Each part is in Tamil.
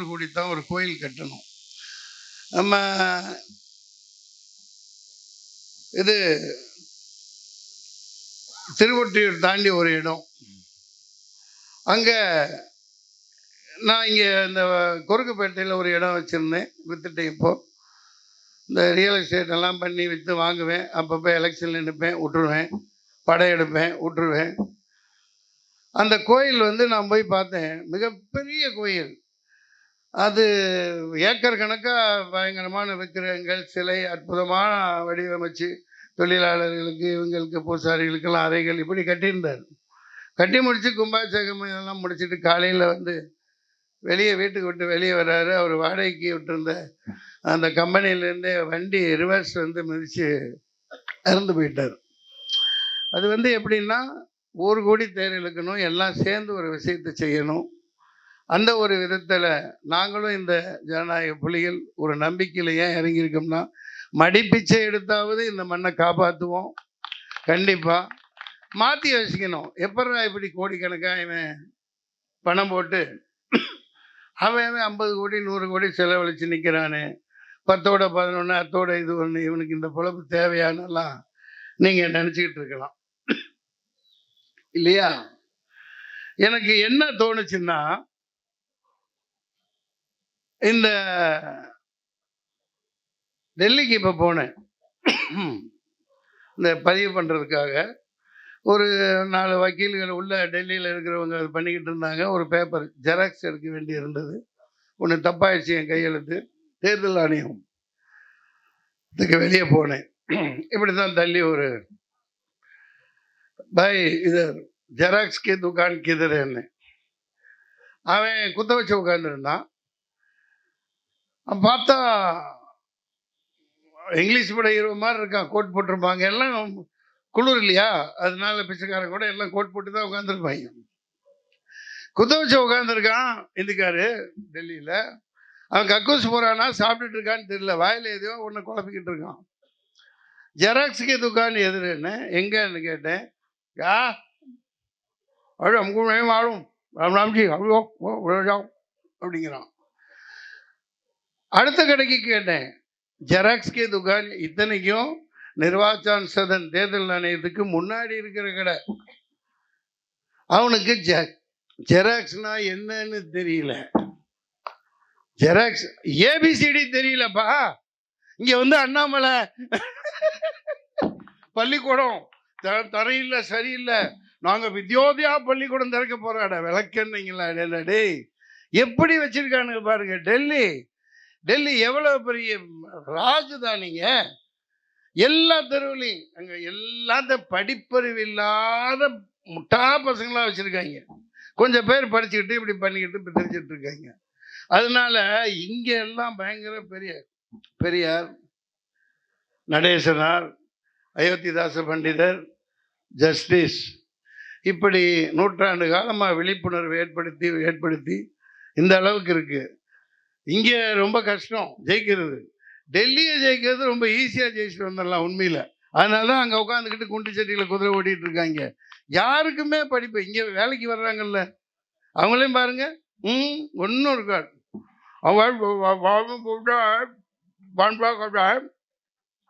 நூறு கோடி தான் ஒரு கோயில் கட்டணும். நம்ம இது திருவொற்றியூர் தாண்டி ஒரு இடம். அங்கே நான் இங்கே இந்த குறுக்குப்பேட்டையில் ஒரு இடம் வச்சுருந்தேன் விற்றுட்டேன் இப்போது இந்த ரியல் எஸ்டேட் எல்லாம் பண்ணி விற்று வாங்குவேன். அப்பப்போ எலெக்ஷனில் நிற்பேன் விட்டுருவேன். படம் எடுப்பேன் விட்டுருவேன். அந்த கோயில் வந்து நான் போய் பார்த்தேன். மிகப்பெரிய கோயில். அது ஏக்கர் கணக்காக பயங்கரமான விக்கிரகங்கள் சிலை அற்புதமான வடிவமைச்சு தொழிலாளர்களுக்கு இவங்களுக்கு பூசாரிகளுக்கெல்லாம் அறைகள் இப்படி கட்டியிருந்தார். கட்டி முடித்து கும்பாபிஷேகம் இதெல்லாம் முடிச்சுட்டு காலையில் வந்து வெளியே வீட்டுக்கு விட்டு வெளியே வர்றாரு அவர் வாடகைக்கு விட்டுருந்த அந்த கம்பெனிலேருந்தே வண்டி ரிவர்ஸ் வந்து மிதித்து இறந்து போயிட்டார். அது வந்து எப்படின்னா ஒரு கோடி தேர் இழுக்கணும் எல்லாம் சேர்ந்து ஒரு விஷயத்தை செய்யணும். அந்த ஒரு விதத்தில் நாங்களும் இந்த ஜனநாயக புலிகள் ஒரு நம்பிக்கையில் ஏன் இறங்கியிருக்கோம்னா மடிப்பிச்சை எடுத்தாவது இந்த மண்ணை காப்பாற்றுவோம் கண்டிப்பாக மாற்றி வச்சுக்கணும். எப்படா இப்படி கோடிக்கணக்காக இவன் பணம் போட்டு அவன் அவன் ஐம்பது கோடி நூறு கோடி செலவழித்து நிற்கிறானே பத்தோட பதினொன்று அத்தோட இது ஒன்று இவனுக்கு இந்த பொழப்பு தேவையானலாம் நீங்கள் நினச்சிக்கிட்டு இருக்கலாம். இல்லையா? எனக்கு என்ன தோணுச்சுன்னா இந்த டெல்லிக்கு இப்போ போனேன். இந்த பதிவு பண்ணுறதுக்காக ஒரு நாலு வக்கீல்கள் உள்ள டெல்லியில் இருக்கிறவங்க அது பண்ணிக்கிட்டு இருந்தாங்க. ஒரு பேப்பர் ஜெராக்ஸ் எடுக்க வேண்டி இருந்தது. ஒன்று தப்பாயிடுச்சு என் கையெழுத்து. தேர்தல் ஆணையம் இதுக்கு வெளியே போனேன். இப்படி தான் தள்ளி ஒரு பாய் இது ஜெராக்ஸ் கே துக்கான் கிதர் என்ன அவன் குத்த வச்சு உட்காந்துருந்தான் பார்த்தா இங்கிலீஷ் பட ஹீரோ மாதிரி இருக்கான் கோட் போட்டிருப்பாங்க எல்லாம் குளிர் இல்லையா? அதனால பிச்சைக்காரன் கூட எல்லாம் கோட் போட்டு தான் உட்காந்துருப்பாங்க குத்தவச்சு உட்காந்துருக்கான் இந்துக்காரு டெல்லியில். அவன் கக்கூஸ் போகிறானா சாப்பிட்டுட்டு இருக்கான்னு தெரியல. வாயில் எதையோ ஒன்று குழப்பிக்கிட்டு இருக்கான். ஜெராக்ஸுக்கு துக்கான் எதிரேன்னு எங்கன்னு கேட்டேன். யா அழு அமுக்கு வாழும்? ராம் ராம்ஜி அவ்வளோ அப்படிங்கிறான். அடுத்த கடைக்கு கேட்டேன். ஜெராக்ஸ்கே துகான் இத்தனைக்கும் நிர்வாச்சான் சதன் தேர்தல் ஆணையத்துக்கு முன்னாடி இருக்கிற கடை. அவனுக்கு ஜெ ஜெராக்ஸ்னா என்னன்னு தெரியல. ஜெராக்ஸ் ஏபிசிடி தெரியலப்பா. இங்கே வந்து அண்ணாமலை. பள்ளிக்கூடம். த- தரையில்லை சரியில்லை. நாங்கள் வித்யோதயா பள்ளிக்கூடம் திறக்க போறாட விளக்கன்னீங்களா டேய், டேய் எப்படி வச்சிருக்கானுங்க பாருங்க டெல்லி. டெல்லி எவ்வளோ பெரிய ராஜதானிங்க? எல்லா தெருவுலையும் அங்கே எல்லாத்த படிப்பறிவு இல்லாத முட்டா பசங்களாக வச்சுருக்காங்க. கொஞ்சம் பேர் படிச்சுக்கிட்டு இப்படி பண்ணிக்கிட்டு இப்படி தெரிஞ்சிட்டு இருக்காங்க. அதனால இங்கே எல்லாம் பயங்கர பெரிய பெரியார் நடேசனார் அயோத்திதாச பண்டிதர் ஜஸ்டிஸ் இப்படி நூற்றாண்டு காலமாக விழிப்புணர்வு ஏற்படுத்தி ஏற்படுத்தி இந்த அளவுக்கு இருக்குது இங்கே ரொம்ப கஷ்டம் ஜெயிக்கிறது. டெல்லியை ஜெயிக்கிறது ரொம்ப ஈஸியாக ஜெயிச்சுட்டு வந்துடலாம் உண்மையில். அதனால தான் அங்கே உட்காந்துக்கிட்டு குண்டு செட்டியில் குதிரை ஓட்டிகிட்டு இருக்காங்க. யாருக்குமே படிப்பு இங்கே வேலைக்கு வர்றாங்கல்ல. அவங்களையும் பாருங்க. ம் ஒன்றும் இருக்காது. அவங்க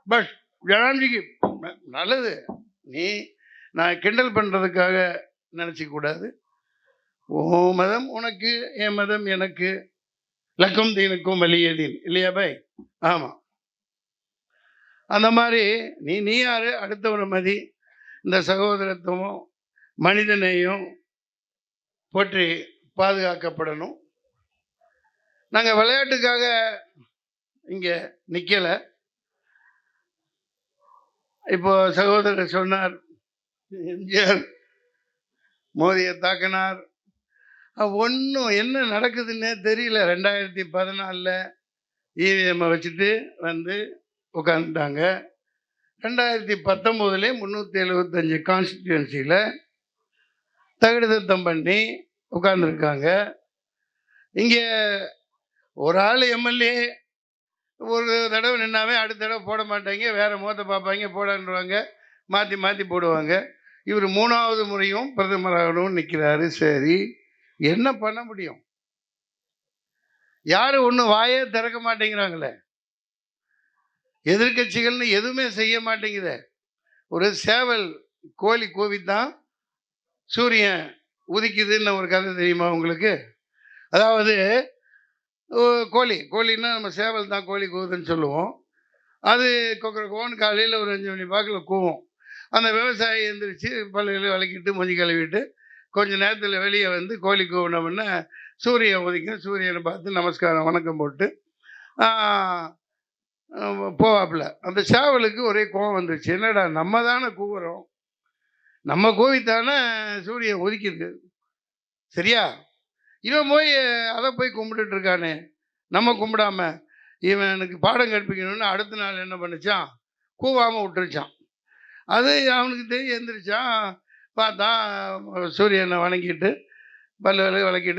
பஸ் ஜனாதிக்கு நல்லது. நீ நான் கிண்டல் பண்ணுறதுக்காக நினச்சிக்கூடாது ஓ மதம் உனக்கு என் மதம் எனக்கு. லக்கும் தீனுக்கும் வலியதீன் இல்லையா பை ஆமாம் அந்த மாதிரி நீ நீ யாரு? அடுத்தவர் மதி. இந்த சகோதரத்துவம் மனிதனையும் போற்றி பாதுகாக்கப்படணும். நாங்கள் விளையாட்டுக்காக இங்கே நிற்கலை இப்போ சகோதரர் சொன்னார் எம்ஜிஆர் மோதியை தாக்கினார். ஒன்றும் என்ன நடக்குதுன்னே தெரியல. ரெண்டாயிரத்தி பதினாலில் இவிஎம்மை வச்சுட்டு வந்து உட்காந்துட்டாங்க ரெண்டாயிரத்தி பத்தொம்போதுலேயே முந்நூற்றி எழுபத்தஞ்சி கான்ஸ்டிடியூன்சியில் தகுதித்தம் பண்ணி உட்காந்துருக்காங்க இங்கே ஒரு ஆள் எம்எல்ஏ ஒரு தடவை நின்னாவே அடுத்த தடவை போட மாட்டாங்க. வேறு முகத்தை பார்ப்பாங்க போடன்றுவாங்க மாற்றி மாற்றி போடுவாங்க. இவர் மூணாவது முறையும் பிரதமராகணும்னு நிற்கிறாரு சரி. என்ன பண்ண முடியும்? யாரும் ஒன்றும் வாயே திறக்க மாட்டேங்கிறாங்களே? எதிர்க்கட்சிகள்னு எதுவுமே செய்ய மாட்டேங்குதே. ஒரு சேவல் கோழி கோவித்தான் சூரியன் உதிக்குதுன்னு ஒரு கதை தெரியுமா உங்களுக்கு? அதாவது ஓ, கோழி கோழின்னா நம்ம சேவல் தான் கோழி கூவுதுன்னு சொல்லுவோம். அது கொக்கரக்கோன்னு காலையில் ஒரு அஞ்சு மணி வாக்கில் கூவும். அந்த விவசாயி எழுந்திரிச்சு பல்லையில் விளக்கிட்டு மஞ்சள் கழுவிட்டு கொஞ்ச நேரத்தில் வெளியே வந்து கோழி கூவினோம்னா சூரியன் உதிக்கும். சூரியனை பார்த்து நமஸ்காரம் வணக்கம் போட்டு போவாப்புல. அந்த சேவலுக்கு ஒரே கோவம் வந்துச்சு என்னடா நம்ம தானே கூவுறோம். நம்ம கோவித்தானே சூரியன் ஒதுக்கிது சரியா? இவன் போய் அதை போய் கும்பிட்டுட்டு இருக்கானே. நம்ம கும்பிடாம இவனுக்கு பாடம் கற்பிக்கணும்னு அடுத்த நாள் என்ன பண்ணுச்சான்? கூவாமல் விட்டுருச்சான். அது அவனுக்கு தெரியும் எந்திரிச்சான். பார்த்தா சூரியனை வணங்கிட்டு பல்லு விளக்கிட்டு